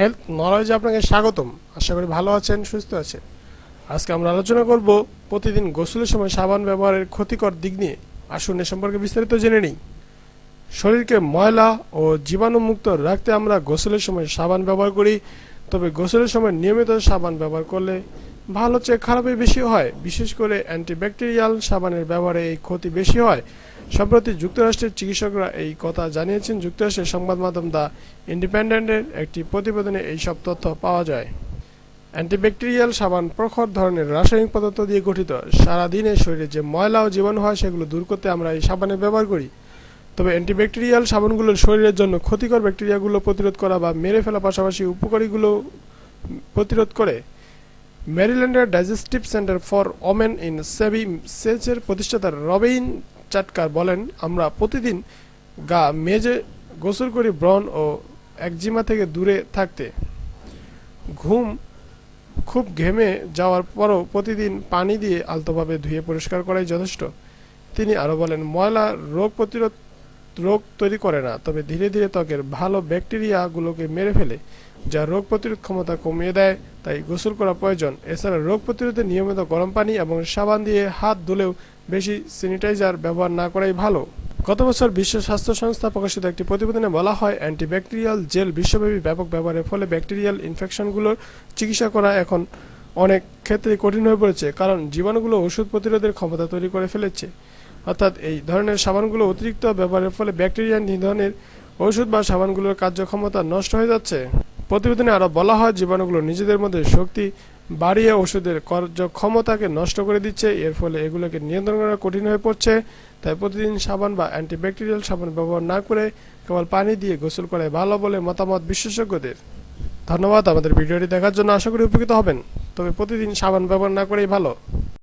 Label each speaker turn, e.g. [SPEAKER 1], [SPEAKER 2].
[SPEAKER 1] Health নলেজে আপনাকে স্বাগতম। আশা করি ভালো আছেন, সুস্থ আছেন। আজকে আমরা আলোচনা করব প্রতিদিন গোসলের সময় সাবান ব্যবহারের ক্ষতিকর দিক নিয়ে। আসুন এ সম্পর্কে বিস্তারিত জেনে নিই। শরীরকে ময়লা ও জীবাণুমুক্ত রাখতে আমরা গোসলের সময় সাবান ব্যবহার করি। তবে গোসলের সময় নিয়মিত সাবান ব্যবহার করলে ভালো চেয়ে খারাপই বেশি হয়। বিশেষ করে অ্যান্টিব্যাকটেরিয়াল সাবানের ব্যবহারে এই ক্ষতি বেশি হয়। সম্প্রতি যুক্তরাষ্ট্রের চিকিৎসকরা এই কথা জানিয়েছেন। যুক্তরাষ্ট্রের সংবাদ মাধ্যম দ্য ইন্ডিপেন্ডেন্টের একটি প্রতিবেদনে এই সব তথ্য পাওয়া যায়। অ্যান্টিব্যাকটেরিয়াল সাবান প্রখর ধরনের রাসায়নিক পদার্থ দিয়ে গঠিত। সারাদিনে শরীরে যে ময়লা ও জীবাণু হয়, সেগুলো দূর করতে আমরা এই সাবানের ব্যবহার করি। তবে অ্যান্টিব্যাকটেরিয়াল সাবানগুলোর শরীরের জন্য ক্ষতিকর ব্যাকটেরিয়াগুলো প্রতিরোধ করা বা মেরে ফেলা পাশাপাশি উপকারীগুলো প্রতিরোধ করে। ম্যারিল্যান্ডের digestive centre for women in সেবি সেচের প্রতিষ্ঠাতা রবিন চাটকার বলেন, আমরা প্রতিদিন গা মেজে গোসল করি ব্রণ ও একজিমা থেকে দূরে থাকতে। ঘুম খুব ঘেমে যাওয়ার পরও প্রতিদিন পানি দিয়ে আলতোভাবে ধুয়ে পরিষ্কার করাই যথেষ্ট। তিনি আরও বলেন, ময়লা রোগ প্রতিরোধ রোগ তৈরি করে না, তবে ধীরে ধীরে ত্বকের ভালো ব্যাকটেরিয়াগুলোকে মেরে ফেলে, যা রোগ প্রতিরোধ ক্ষমতা কমিয়ে দেয়। তাই গোসল করা প্রয়োজন। এছাড়া রোগ প্রতিরোধে নিয়মিত গরম পানি এবং সাবান দিয়ে হাত ধুলেও বেশি স্যানিটাইজার ব্যবহার না করাই ভালো। গত বছর বিশ্ব স্বাস্থ্য সংস্থা প্রকাশিত একটি প্রতিবেদনে বলা হয়, অ্যান্টিব্যাকটেরিয়াল জেল বিশ্বব্যাপী ব্যাপক ব্যবহারের ফলে ব্যাকটেরিয়াল ইনফেকশনগুলোর চিকিৎসা করা এখন অনেক ক্ষেত্রে কঠিন হয়ে পড়েছে, কারণ জীবাণুগুলো ওষুধ প্রতিরোধের ক্ষমতা তৈরি করে ফেলেছে। অর্থাৎ এই ধরনের সাবানগুলো অতিরিক্ত ব্যবহারের ফলে ব্যাকটেরিয়া নিধনের ওষুধ বা সাবানগুলোর কার্যক্ষমতা নষ্ট হয়ে যাচ্ছে। প্রতিবেদনে আরও বলা হয়, জীবাণুগুলো নিজেদের মধ্যে শক্তি বাড়িয়ে ওষুধের কার্যক্ষমতাকে নষ্ট করে দিচ্ছে। এর ফলে এগুলোকে নিয়ন্ত্রণ করা কঠিন হয়ে পড়ছে। তাই প্রতিদিন সাবান বা অ্যান্টিব্যাকটেরিয়াল সাবান ব্যবহার না করে কেবল পানি দিয়ে গোসল করাই ভালো বলে মতামত বিশেষজ্ঞদের। ধন্যবাদ। আমাদের ভিডিওটি দেখার জন্য আশা করি উপকৃত হবেন। তবে প্রতিদিন সাবান ব্যবহার না করেই ভালো।